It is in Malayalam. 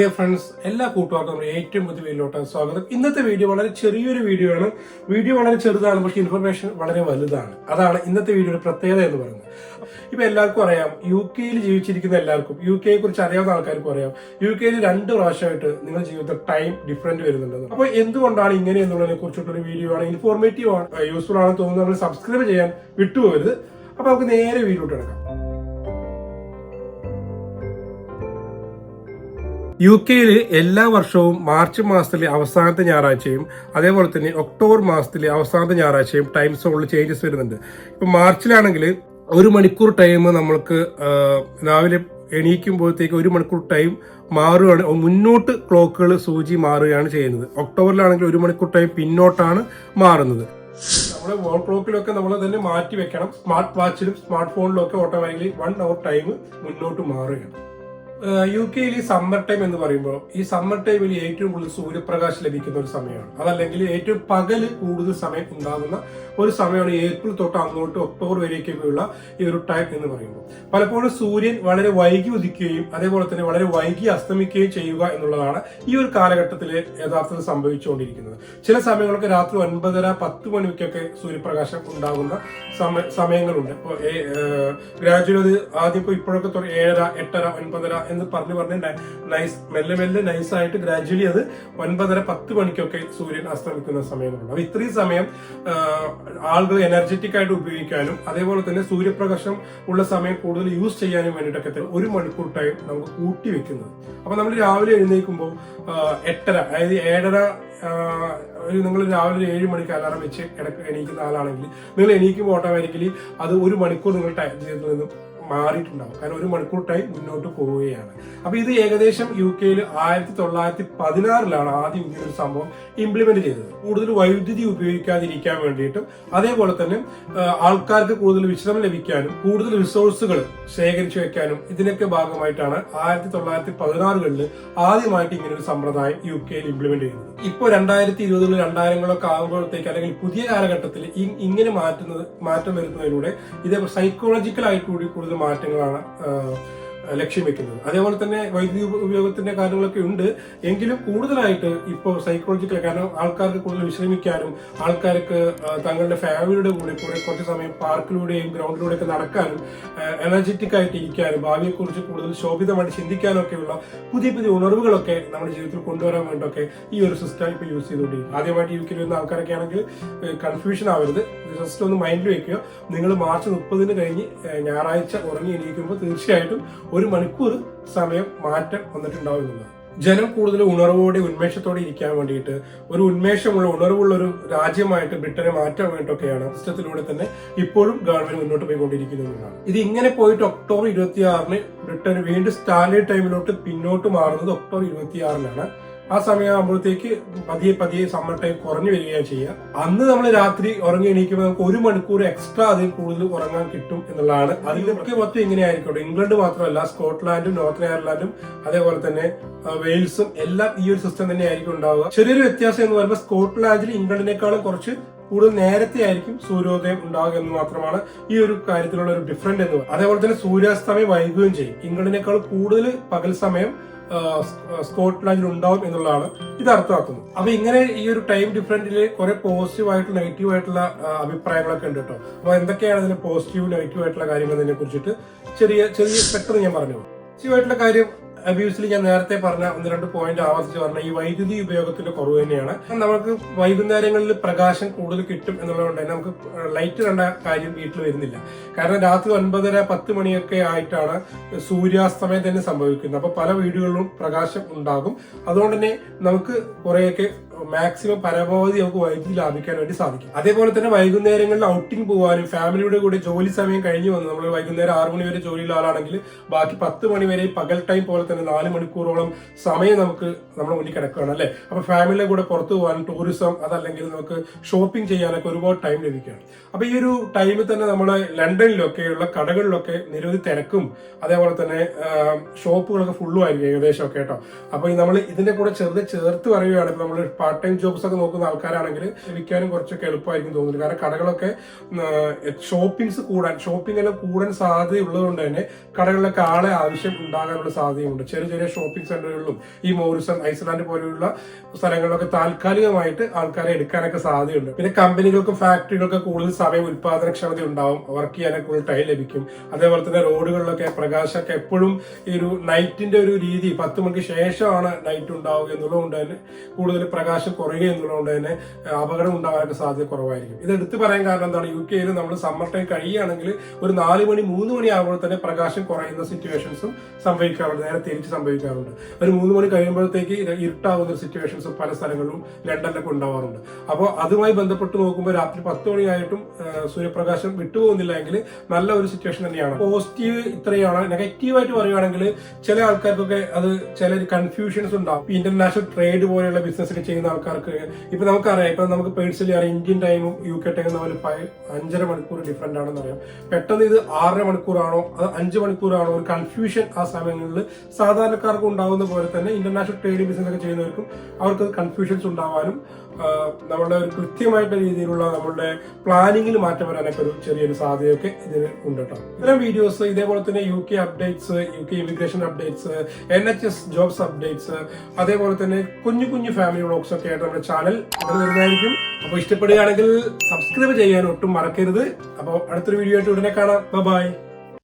ഡിയർ ഫ്രണ്ട്സ് എല്ലാ കൂട്ടുകാർക്കും ഏറ്റവും പുതിയ വീഡിയോട്ട് സ്വാഗതം. ഇന്നത്തെ വീഡിയോ വളരെ ചെറിയൊരു വീഡിയോ ആണ് വീഡിയോ വളരെ ചെറുതാണ് പക്ഷേ ഇൻഫർമേഷൻ വളരെ വലുതാണ്. അതാണ് ഇന്നത്തെ വീഡിയോയുടെ പ്രത്യേകത എന്ന് പറയുന്നത്. ഇപ്പൊ എല്ലാവർക്കും അറിയാം യു കെയിൽ ജീവിച്ചിരിക്കുന്ന എല്ലാവർക്കും യു കെയെ കുറിച്ച് അറിയാവുന്ന ആൾക്കാർക്കും അറിയാം യു കെയിൽ രണ്ട് പ്രാവശ്യമായിട്ട് നിങ്ങളുടെ ജീവിതത്തിൽ ടൈം ഡിഫറന്റ് വരുന്നുണ്ട് അപ്പോൾ എന്തുകൊണ്ടാണ് ഇങ്ങനെ എന്നുള്ളതിനെ കുറിച്ചിട്ടൊരു വീഡിയോ ആണ് ഇൻഫോർമേറ്റീവ് ആണ് യൂസ്ഫുൾ ആണെന്ന് തോന്നുന്നത് നമ്മൾ സബ്സ്ക്രൈബ് ചെയ്യാൻ വിട്ടുപോകരുത്. അപ്പൊ നമുക്ക് നേരെ വീഡിയോ എടുക്കാം യു കെയിൽ എല്ലാ വർഷവും മാർച്ച് മാസത്തിലെ അവസാനത്തെ ഞായറാഴ്ചയും അതേപോലെ തന്നെ ഒക്ടോബർ മാസത്തിലെ അവസാനത്തെ ഞായറാഴ്ചയും ടൈം സോണിൽ ചേഞ്ചസ് വരുന്നുണ്ട്. ഇപ്പൊ മാർച്ചിലാണെങ്കിൽ ഒരു മണിക്കൂർ ടൈം നമ്മൾക്ക് രാവിലെ എണീക്കുമ്പോഴത്തേക്ക് ഒരു മണിക്കൂർ ടൈം മാറുകയാണ്. മുന്നോട്ട് ക്ലോക്കുകൾ സൂചി മാറുകയാണ് ചെയ്യുന്നത്. ഒക്ടോബറിലാണെങ്കിൽ ഒരു മണിക്കൂർ ടൈം പിന്നോട്ടാണ് മാറുന്നത്. നമ്മുടെ വോൾ ക്ലോക്കിലൊക്കെ നമ്മൾ തന്നെ മാറ്റി വെക്കണം. സ്മാർട്ട് വാച്ചിലും സ്മാർട്ട് ഫോണിലും ഒക്കെ ഓട്ടോമാറ്റിക്കലി വൺ അവർ ടൈം മുന്നോട്ട് മാറുകയാണ്. യു കെയിൽ ഈ സമ്മർ ടൈം എന്ന് പറയുമ്പോൾ ഈ സമ്മർ ടൈമിൽ ഏറ്റവും കൂടുതൽ സൂര്യപ്രകാശം ലഭിക്കുന്ന ഒരു സമയമാണ്. അതല്ലെങ്കിൽ ഏറ്റവും പകൽ കൂടുതൽ സമയം ഉണ്ടാകുന്ന ഒരു സമയമാണ് ഏപ്രിൽ തൊട്ട് അങ്ങോട്ട് ഒക്ടോബർ വരെയൊക്കെയുള്ള ഈ ഒരു ടൈം എന്ന് പറയുമ്പോൾ പലപ്പോഴും സൂര്യൻ വളരെ വൈകി ഉദിക്കുകയും അതേപോലെ തന്നെ വളരെ വൈകി അസ്തമിക്കുകയും ചെയ്യുക എന്നുള്ളതാണ് ഈ ഒരു കാലഘട്ടത്തിൽ യഥാർത്ഥത്തിൽ സംഭവിച്ചുകൊണ്ടിരിക്കുന്നത്. ചില സമയങ്ങളൊക്കെ രാത്രി ഒൻപതര പത്ത് മണിക്കൊക്കെ സൂര്യപ്രകാശം ഉണ്ടാകുന്ന സമയ സമയങ്ങളുണ്ട്. ഇപ്പോൾ ഗ്രാജുവൽ അത് ആദ്യം ഇപ്പോൾ ഇപ്പോഴൊക്കെ ഏഴര എട്ടര ഒൻപതര എന്ന് പറഞ്ഞു പറഞ്ഞ് നൈസ് മെല്ലെ മെല്ലെ നൈസായിട്ട് ഗ്രാജുവലി അത് ഒൻപതര പത്ത് മണിക്കൊക്കെ സൂര്യൻ അസ്തമിക്കുന്ന സമയങ്ങളുണ്ട്. അപ്പൊ ഇത്രയും സമയം ആളുകൾ എനർജറ്റിക് ആയിട്ട് ഉപയോഗിക്കാനും അതേപോലെ തന്നെ സൂര്യപ്രകാശം ഉള്ള സമയം കൂടുതൽ യൂസ് ചെയ്യാനും വേണ്ടിയിട്ടൊക്കെ ഒരു മണിക്കൂർ ടൈം നമുക്ക് കൂട്ടി വെക്കുന്നത്. അപ്പൊ നമ്മൾ രാവിലെ എഴുന്നേൽക്കുമ്പോൾ എട്ടര അതായത് ഏഴര ഒരു നിങ്ങൾ രാവിലെ ഒരു ഏഴ് മണിക്ക് അലാറം വെച്ച് എണീക്കുന്ന ആളാണെങ്കിൽ നിങ്ങൾ എണീക്കുമ്പോൾ ഓട്ടോമാറ്റിക്കലി അത് ഒരു മണിക്കൂർ നിങ്ങൾ ടൈം നിന്നും മാറിയിട്ടുണ്ടാവും. കാരണം ഒരു മണിക്കൂർ ടൈം മുന്നോട്ട് പോവുകയാണ്. അപ്പൊ ഇത് ഏകദേശം യു കെയിൽ ആയിരത്തി തൊള്ളായിരത്തി പതിനാറിലാണ് ആദ്യം ഇങ്ങനെ ഒരു സംഭവം ഇംപ്ലിമെന്റ് ചെയ്തത്. കൂടുതൽ വൈദ്യുതി ഉപയോഗിക്കാതിരിക്കാൻ വേണ്ടിയിട്ടും അതേപോലെ തന്നെ ആൾക്കാർക്ക് കൂടുതൽ വിശ്രമം ലഭിക്കാനും കൂടുതൽ റിസോഴ്സുകൾ ശേഖരിച്ചു വെക്കാനും ഇതിനൊക്കെ ഭാഗമായിട്ടാണ് ആയിരത്തി തൊള്ളായിരത്തി പതിനാറുകളിൽ ആദ്യമായിട്ട് ഇങ്ങനെ ഒരു സമ്പ്രദായം യു കെയിൽ ഇംപ്ലിമെന്റ് ചെയ്യുന്നത് ഇപ്പോൾ രണ്ടായിരത്തി ഇരുപതിൽ രണ്ടായിരങ്ങളൊക്കെ ആകുമ്പോഴത്തേക്ക് അല്ലെങ്കിൽ പുതിയ കാലഘട്ടത്തിൽ ഇങ്ങനെ മാറ്റുന്നത് മാറ്റം വരുന്നതിലൂടെ ഇതേ സൈക്കോളജിക്കൽ ആയിട്ട് കൂടി കൂടുതൽ മാറ്റങ്ങളാണ് ലക്ഷ്യം വെക്കുന്നത്. അതേപോലെ തന്നെ വൈദ്യുതി ഉപയോഗത്തിന്റെ കാര്യങ്ങളൊക്കെ ഉണ്ട്. എങ്കിലും കൂടുതലായിട്ട് ഇപ്പോൾ സൈക്കോളജിക്കൽ കാരണം ആൾക്കാർക്ക് കൂടുതൽ വിശ്രമിക്കാനും ആൾക്കാർക്ക് തങ്ങളുടെ ഫാമിലിയുടെ കൂടെ കൂടെ കുറച്ച് സമയം പാർക്കിലൂടെയും ഗ്രൗണ്ടിലൂടെ ഒക്കെ നടക്കാനും എനർജറ്റിക് ആയിട്ട് ഇരിക്കാനും ഭാവിയെക്കുറിച്ച് കൂടുതൽ ശോഭിതമായിട്ട് ചിന്തിക്കാനും ഒക്കെയുള്ള പുതിയ പുതിയ ഉണർവുകളൊക്കെ നമ്മുടെ ജീവിതത്തിൽ കൊണ്ടുവരാൻ വേണ്ടിയൊക്കെ ഈ ഒരു സിസ്റ്റം ഇപ്പോൾ യൂസ് ചെയ്തുകൊണ്ടിരിക്കും ആദ്യമായിട്ട് യു കെയിൽ വരുന്ന ആൾക്കാരൊക്കെ ആണെങ്കിൽ കൺഫ്യൂഷൻ ആവരുത്. ജസ്റ്റ് ഒന്ന് മൈൻഡിൽ വെക്കുക. നിങ്ങൾ മാർച്ച് മുപ്പതിന് കഴിഞ്ഞ് ഞായറാഴ്ച ഉറങ്ങി എണീക്കുമ്പോൾ തീർച്ചയായിട്ടും ഒരു മണിക്കൂർ സമയം മാറ്റം വന്നിട്ടുണ്ടാവും ജനം കൂടുതൽ ഉണർവോടെ ഉന്മേഷത്തോടെ ഇരിക്കാൻ വേണ്ടിയിട്ട് ഒരു ഉന്മേഷമുള്ള ഉണർവുള്ള ഒരു രാജ്യമായിട്ട് ബ്രിട്ടനെ മാറ്റാൻ വേണ്ടിയിട്ടൊക്കെയാണ് സിസ്റ്റത്തിലൂടെ തന്നെ ഇപ്പോഴും ഗവൺമെന്റ് മുന്നോട്ട് പോയിക്കൊണ്ടിരിക്കുന്നതാണ് ഇത് ഇങ്ങനെ പോയിട്ട് ഒക്ടോബർ ഇരുപത്തിയാറിന് ബ്രിട്ടൻ വീണ്ടും സ്റ്റാൻഡേർഡ് ടൈമിലോട്ട് പിന്നോട്ട് മാറുന്നത് ഒക്ടോബർ ഇരുപത്തി ആറിനാണ് ആ സമയമാകുമ്പോഴത്തേക്ക് പതിയെ പതിയെ സമ്മർ ടൈം കുറഞ്ഞു വരികയാണ് ചെയ്യുക. അന്ന് നമ്മൾ രാത്രി ഉറങ്ങി എണീക്കുമ്പോൾ നമുക്ക് ഒരു മണിക്കൂർ എക്സ്ട്രാ അതിൽ കൂടുതൽ ഉറങ്ങാൻ കിട്ടും എന്നുള്ളതാണ്. അതിലൊക്കെ മൊത്തം ഇങ്ങനെ ഇംഗ്ലണ്ട് മാത്രമല്ല സ്കോട്ട്ലാൻഡും നോർത്ത് അയർലാൻഡും അതേപോലെ തന്നെ വെയിൽസും എല്ലാം ഈ ഒരു സിസ്റ്റം തന്നെ ആയിരിക്കും ഉണ്ടാവുക. ചെറിയൊരു വ്യത്യാസം എന്ന് പറയുമ്പോൾ സ്കോട്ട്ലാൻഡിൽ ഇംഗ്ലണ്ടിനേക്കാളും കുറച്ച് കൂടുതൽ നേരത്തെ ആയിരിക്കും സൂര്യോദയം ഉണ്ടാകുക എന്ന് മാത്രമാണ് ഈ ഒരു കാര്യത്തിലുള്ള ഒരു ഡിഫറന്റ് എന്ന് അതേപോലെ തന്നെ സൂര്യാസ്തമയം വൈകുകയും ചെയ്യും. ഇംഗ്ലണ്ടിനേക്കാൾ കൂടുതൽ പകൽ സമയം സ്കോട്ട്ലാൻഡിൽ ഉണ്ടാവും എന്നുള്ളതാണ് ഇത് അർത്ഥമാക്കുന്നത്. അപ്പൊ ഇങ്ങനെ ഈ ഒരു ടൈം ഡിഫറന്റിൽ കുറെ പോസിറ്റീവ് ആയിട്ട് നെഗറ്റീവ് ആയിട്ടുള്ള അഭിപ്രായങ്ങളൊക്കെ ഉണ്ട് കേട്ടോ. അപ്പൊ എന്തൊക്കെയാണ് ഇതിന് പോസിറ്റീവ് നെഗറ്റീവ് ആയിട്ടുള്ള കാര്യങ്ങൾ ഇതിനെ കുറിച്ചിട്ട് ചെറിയ ചെറിയ പെട്ടെന്ന് ഞാൻ പറഞ്ഞു പോസിറ്റീവ് ആയിട്ടുള്ള കാര്യം അബ്യൂസിൽ ഞാൻ നേരത്തെ പറഞ്ഞ ഒന്ന് രണ്ട് പോയിന്റ് ആവർത്തിച്ച് പറഞ്ഞ ഈ വൈദ്യുതി ഉപയോഗത്തിന്റെ കുറവ് തന്നെയാണ്. നമുക്ക് വൈകുന്നേരങ്ങളിൽ പ്രകാശം കൂടുതൽ കിട്ടും എന്നുള്ളതുകൊണ്ട് തന്നെ നമുക്ക് ലൈറ്റ് കണ്ട കാര്യം വീട്ടിൽ വരുന്നില്ല. കാരണം രാത്രി ഒൻപതര പത്ത് മണിയൊക്കെ ആയിട്ടാണ് സൂര്യാസ്തമയം തന്നെ സംഭവിക്കുന്നത്. അപ്പൊ പല വീടുകളിലും പ്രകാശം ഉണ്ടാകും. അതുകൊണ്ട് തന്നെ നമുക്ക് കുറെയൊക്കെ മാക്സിമം പരമാവധി നമുക്ക് വൈദ്യുതി ലാഭിക്കാൻ വേണ്ടി സാധിക്കും. അതേപോലെ തന്നെ വൈകുന്നേരങ്ങളിൽ ഔട്ടിംഗ് പോകാനും ഫാമിലിയുടെ കൂടെ ജോലി സമയം കഴിഞ്ഞു വന്ന്. നമ്മൾ വൈകുന്നേരം ആറു മണി വരെ ജോലിയുള്ള ആളാണെങ്കിൽ ബാക്കി പത്ത് മണി വരെ പകൽ ടൈം പോലെ തന്നെ നാല് മണിക്കൂറോളം സമയം നമുക്ക് നമ്മുടെ മുന്നിൽ കിടക്കുകയാണ് അല്ലെ? അപ്പൊ ഫാമിലിയുടെ കൂടെ പുറത്തു പോകാനും ടൂറിസം അതല്ലെങ്കിൽ നമുക്ക് ഷോപ്പിംഗ് ചെയ്യാനൊക്കെ ഒരുപാട് ടൈം ലഭിക്കുകയാണ്. അപ്പൊ ഈ ഒരു ടൈമിൽ തന്നെ നമ്മുടെ ലണ്ടനിലൊക്കെയുള്ള കടകളിലൊക്കെ നിരവധി തിരക്കും അതേപോലെ തന്നെ ഷോപ്പുകളൊക്കെ ഫുള്ളും ആയിരിക്കും ഏകദേശം ഒക്കെ കേട്ടോ. അപ്പൊ നമ്മൾ ഇതിന്റെ കൂടെ ചെറുത് ചേർത്ത് പറയുകയാണ് നമ്മൾ പാർട്ട് ടൈം ജോബ്സ് ഒക്കെ നോക്കുന്ന ആൾക്കാരാണെങ്കിൽ വിൽക്കാനും കുറച്ചൊക്കെ എളുപ്പമായിരിക്കും തോന്നുന്നു കാരണം കടകളൊക്കെ ഷോപ്പിംഗ്സ് കൂടാൻ ഷോപ്പിംഗ് എല്ലാം കൂടാൻ സാധ്യതയുള്ളതുകൊണ്ട് തന്നെ കടകളിലൊക്കെ ആളെ ആവശ്യം ഉണ്ടാകാനുള്ള സാധ്യതയുണ്ട്. ചെറിയ ചെറിയ ഷോപ്പിംഗ് സെന്ററുകളിലും ഈ മോറിസൺ ഐസ്ലാൻഡ് പോലെയുള്ള സ്ഥലങ്ങളിലൊക്കെ താൽക്കാലികമായിട്ട് ആൾക്കാരെ എടുക്കാനൊക്കെ സാധ്യതയുണ്ട്. പിന്നെ കമ്പനികൾക്കും ഫാക്ടറികൾക്കും കൂടുതൽ സമയം ഉൽപാദനക്ഷമത ഉണ്ടാവും. വർക്ക് ചെയ്യാനൊക്കെ കൂടുതൽ ടൈം ലഭിക്കും. അതേപോലെ തന്നെ റോഡുകളിലൊക്കെ പ്രകാശമൊക്കെ എപ്പോഴും ഈ ഒരു നൈറ്റിന്റെ ഒരു രീതി പത്ത് മണിക്ക് ശേഷമാണ് നൈറ്റ് ഉണ്ടാവുക എന്നുള്ളതുകൊണ്ട് തന്നെ കൂടുതൽ പ്രകാശം കുറയുക എന്നുള്ളതുകൊണ്ട് തന്നെ അപകടം ഉണ്ടാകാനുള്ള സാധ്യത കുറവായിരിക്കും. ഇത് എടുത്തു പറയാൻ കാരണം എന്താണ്? യു കെയിൽ നമ്മൾ സമ്മർ ടൈം കഴിയുകയാണെങ്കിൽ ഒരു നാല് മണി മൂന്ന് മണി ആകുമ്പോൾ തന്നെ പ്രകാശം കുറയുന്ന സിറ്റുവേഷൻസും സംഭവിക്കാറുണ്ട്. നേരെ തിരിച്ച് സംഭവിക്കാറുണ്ട്. ഒരു മൂന്ന് മണി കഴിയുമ്പോഴത്തേക്ക് ഇരുട്ടാവുന്ന സിറ്റുവേഷൻസ് പല സ്ഥലങ്ങളിലും ലണ്ടനിലൊക്കെ ഉണ്ടാവാറുണ്ട്. അപ്പോൾ അതുമായി ബന്ധപ്പെട്ട് നോക്കുമ്പോൾ രാത്രി പത്ത് മണിയായിട്ടും സൂര്യപ്രകാശം വിട്ടുപോകുന്നില്ല എങ്കിൽ നല്ല ഒരു സിറ്റുവേഷൻ തന്നെയാണ്. പോസിറ്റീവ് ഇത്രയാണ്. നെഗറ്റീവായിട്ട് പറയുകയാണെങ്കിൽ ചില ആൾക്കാർക്കൊക്കെ അത് ചില കൺഫ്യൂഷൻസ് ഉണ്ടാവും. ഇന്റർനാഷണൽ ട്രേഡ് പോലെയുള്ള ബിസിനസ് ഒക്കെ ചെയ്യുന്ന ആൾക്കാർക്ക് ഇപ്പൊ നമുക്കറിയാം ഇപ്പൊ നമുക്ക് പേഴ്സണലി അറിയാം ഇന്ത്യൻ ടൈമും യു കെ ടൈമും തമ്മിൽ അഞ്ചര മണിക്കൂർ ഡിഫറെന്റ് ആണെന്ന് അറിയാം. പെട്ടെന്ന് ഇത് ആറര മണിക്കൂറാണോ അത് അഞ്ച് മണിക്കൂറാണോ ഒരു കൺഫ്യൂഷൻ ആ സമയങ്ങളിൽ സാധാരണക്കാർക്ക് ഉണ്ടാകുന്ന പോലെ തന്നെ ഇന്റർനാഷണൽ ട്രേഡ് ബിസിനസ് ഒക്കെ ചെയ്യുന്നവർക്കും അവർക്ക് കൺഫ്യൂഷൻസ് ഉണ്ടാവാനും നമ്മളുടെ ഒരു കൃത്യമായിട്ട് രീതിയിലുള്ള നമ്മളുടെ പ്ലാനിങ്ങിൽ മാറ്റം വരാനൊക്കെ ഒരു ചെറിയൊരു സാധ്യതയൊക്കെ ഇതിന് ഉണ്ട് കേട്ടോ ഇത്തരം വീഡിയോസ് ഇതേപോലെ തന്നെ U K updates U K immigration updates N H S jobs updates അതേപോലെ തന്നെ കുഞ്ഞു കുഞ്ഞു ഫാമിലി വ്ളോഗ്സ് ഒക്കെ ആയിട്ട് നമ്മുടെ ചാനൽ വരുന്നതായിരിക്കും. അപ്പോൾ ഇഷ്ടപ്പെടുകയാണെങ്കിൽ സബ്സ്ക്രൈബ് ചെയ്യാൻ ഒട്ടും മറക്കരുത്. അപ്പോൾ അടുത്തൊരു വീഡിയോ ആയിട്ട് ഉടനെ കാണാം. ബൈ